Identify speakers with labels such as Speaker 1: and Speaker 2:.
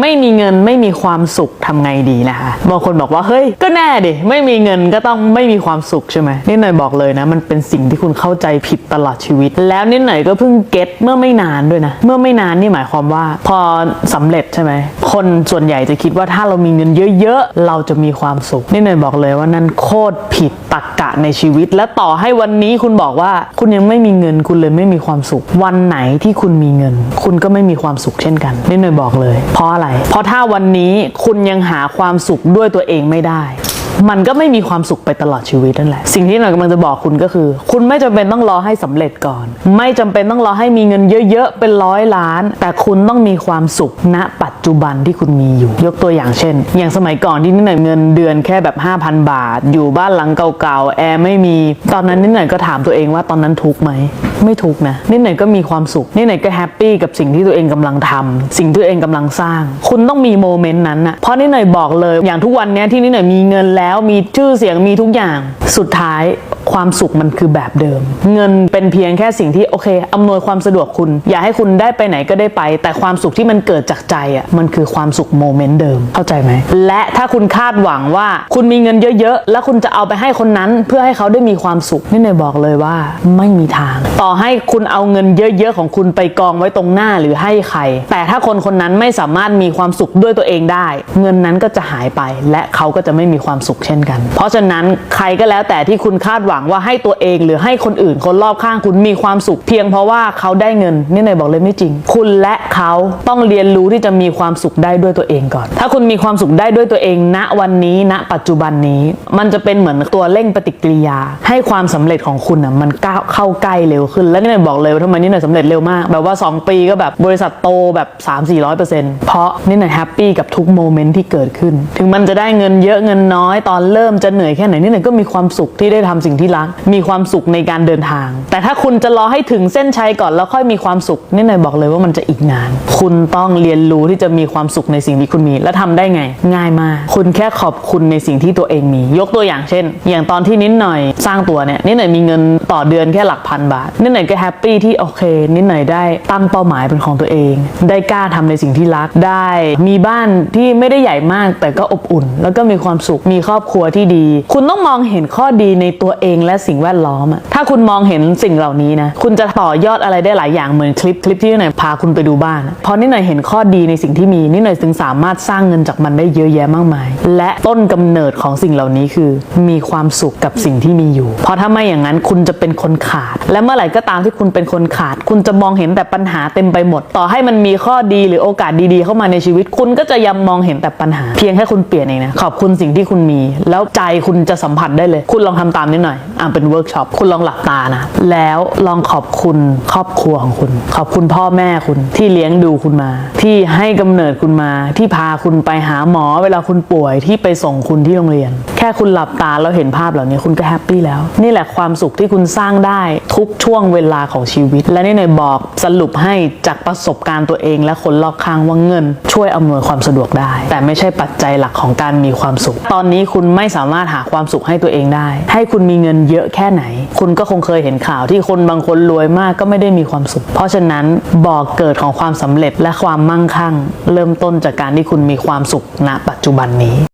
Speaker 1: ไม่มีเงินไม่มีความสุขทำไงดีนะคะบางคนบอกว่าเฮ้ยก็แน่ดิไม่มีเงินก็ต้องไม่มีความสุขใช่ไหมนี่หน่อยบอกเลยนะมันเป็นสิ่งที่คุณเข้าใจผิดตลอดชีวิต แล้วนิดหน่อยก็เพิ่งเก็ตเมื่อไม่นานด้วยนะเมื่อไม่นานนี่หมายความว่า พอสำเร็จใช่ไหมคนส่วนใหญ่จะคิดว่าถ้าเรามีเงินเยอะๆเราจะมีความสุขนี่หน่อยบอกเลยว่านั่นโคตรผิดตรรกะในชีวิต และต่อให้วันนี้คุณบอกว่าคุณยังไม่มีเงินคุณเลยไม่มีความสุข วันไหนที่คุณมีเงิน คุณก็ไม่มีความสุขเช่นกันนี่หน่อยบอกเลยเพราะอะไรเพราะถ้าวันนี้คุณยังหาความสุขด้วยตัวเองไม่ได้ มันก็ไม่มีความสุขไปตลอดชีวิตนั่นแหละ สิ่งที่หน่อยกำลังจะบอกคุณก็คือ คุณไม่จำเป็นต้องรอให้สำเร็จก่อน ไม่จำเป็นต้องรอให้มีเงินเยอะๆเป็นร้อยล้าน แต่คุณต้องมีความสุขณปัจจุบันที่คุณมีอยู่ ยกตัวอย่างเช่น อย่างสมัยก่อนที่นิดหน่อยเงินเดือนแค่แบบ 5,000 บาท อยู่บ้านหลังเก่าๆแอร์ไม่มี ตอนนั้นนิดหน่อยก็ถามตัวเองว่าตอนนั้นทุกข์ไหม ไม่ทุกนะนิดหน่อยก็มีความสุขนิดหน่อยก็แฮปปี้กับสิ่งที่ตัวเองกำลังทำสิ่งที่ตัวเองกำลังสร้าง คุณต้องมีโมเมนต์นั้นนะเพราะนิดหน่อยบอกเลย อย่างทุกวันนี้ที่นิดหน่อยมีเงินแล้วมีชื่อเสียงมีทุกอย่างสุดท้ายความสุขมันคือแบบเดิม เงินเป็นเพียงแค่สิ่งที่โอเคอำนวยความสะดวกคุณ อยากให้คุณได้ไปไหนก็ได้ไป แต่ความสุขที่มันเกิดจากใจอะมันคือความสุขโมเมนต์เดิมเข้าใจไหม และถ้าคุณคาดหวังว่าคุณมีเงินเยอะๆ แล้วคุณจะเอาไปให้คนนั้นเพื่อให้เขาได้มีความสุขนี่เนยบอกเลยว่าไม่มีทาง ต่อให้คุณเอาเงินเยอะๆของคุณไปกองไว้ตรงหน้าหรือให้ใคร แต่ถ้าคนคนนั้นไม่สามารถมีความสุขด้วยตัวเองได้ เงินนั้นก็จะหายไป และเขาก็จะไม่มีความสุขเช่นกัน เพราะฉะนั้นใครก็แล้วแต่ที่คุณคาดหวังว่าให้ตัวเองหรือให้คนอื่นคนรอบข้างคุณมีความสุขเพียงเพราะว่าเขาได้เงินนี่เนยบอกเลยไม่จริง คุณและเขาต้องเรียนรู้ที่จะมีความสุขได้ด้วยตัวเองก่อน ถ้าคุณมีความสุขได้ด้วยตัวเอง ณวันนี้ณปัจจุบันนี้ มันจะเป็นเหมือนตัวเร่งปฏิกิริยา ให้ความสำเร็จของคุณอะมันก้าวเข้าใกล้เร็วขึ้น และนี่เนยบอกเลยว่าทำไมนี่เนยสำเร็จเร็วมาก แบบว่า 2 ปีก็แบบบริษัทโตแบบ 3 4 0 0เปอร์เซ็นต์เพราะนี่เนยแฮปปี้กับทุกโมเมนต์ที่เกิดขึ้น ถึงมันจะได้เงินเยอะเงินน้อยตอนเริ่มจะเหนื่อยแค่ไหนนี่เนยก็มีความสุขที่ได้ทำสิ่งที่รัก มีความสุขในการเดินทาง แต่ถ้าคุณจะรอให้ถึงเส้นชัยก่อนแล้วค่อยมีความสุขนี่เนยบอกเลยว่ามันจะอีกนาน คุณต้องเรียนรู้ที่จะมีความสุขในสิ่งที่คุณมี และทำได้ไง ง่ายมาก คุณแค่ขอบคุณในสิ่งที่ตัวเองมี ยกตัวอย่างเช่น อย่างตอนที่นิดหน่อยสร้างตัวเนี่ยนิดหน่อยมีเงินต่อเดือนแค่หลักพันบาทนิดหน่อยก็แฮปปี้ที่โอเค นิดหน่อยได้ตั้งเป้าหมายเป็นของตัวเอง ได้กล้าทำในสิ่งที่รักได้ มีบ้านที่ไม่ได้ใหญ่มากแต่ก็อบอุ่น แล้วก็มีความสุขมีครอบครัวที่ดี คุณต้องมองเห็นข้อดีในตัวเองและสิ่งแวดล้อมอะถ้าคุณมองเห็นสิ่งเหล่านี้นะคุณจะต่อยอดอะไรได้หลายอย่างเหมือนคลิปคลิปที่นิดหน่อยพาคุณไปดูบ้านพอนิดหน่อยเห็นข้อดีในสิ่งที่มีนิดหน่อยถึงสามารถสร้างเงินจากมันได้เยอะแยะมากมาย และต้นกำเนิดของสิ่งเหล่านี้คือ มีความสุขกับสิ่งที่มีอยู่ เพราะถ้าไม่อย่างนั้นคุณจะเป็นคนขาด และเมื่อไหร่ก็ตามที่คุณเป็นคนขาด คุณจะมองเห็นแต่ปัญหาเต็มไปหมด ต่อให้มันมีข้อดีหรือโอกาสดีๆ เข้ามาในชีวิต คุณก็จะยังมองเห็นแต่ปัญหา เพียงแค่คุณเปลี่ยนเองนะขอบคุณสิ่งที่คุณมี แล้วใจคุณจะสัมผัสได้เลย คุณลองทำตามนิดหน่อยอ่าเป็นเวิร์กช็อปคุณลองหลับตานะแล้วลองขอบคุณครอบครัวของคุณ ขอบคุณพ่อแม่คุณที่เลี้ยงดูคุณมา ที่ให้กำเนิดคุณมา ที่พาคุณไปหาหมอเวลาคุณป่วยที่ไปส่งคุณที่โรงเรียน แค่คุณหลับตาแล้วเห็นภาพเหล่านี้คุณก็แฮปปี้แล้ว นี่แหละความสุขที่คุณสร้างได้ทุกช่วงเวลาของชีวิต และนี่หน่อยบอกสรุปให้จากประสบการณ์ตัวเอง และคนรอบข้างว่าเงิน ช่วยอำนวยความสะดวกได้ แต่ไม่ใช่ปัจจัยหลักของการมีความสุข ตอนนี้คุณไม่สามารถหาความสุขให้ตัวเองได้ ให้คุณมีเงินเยอะแค่ไหน คุณก็คงเคยเห็นข่าวที่คนบางคนรวยมากก็ไม่ได้มีความสุข เพราะฉะนั้นบอกเกิดของความสำเร็จและความมั่งคั่ง เริ่มต้นจากการที่คุณมีความสุขณปัจจุบันนี้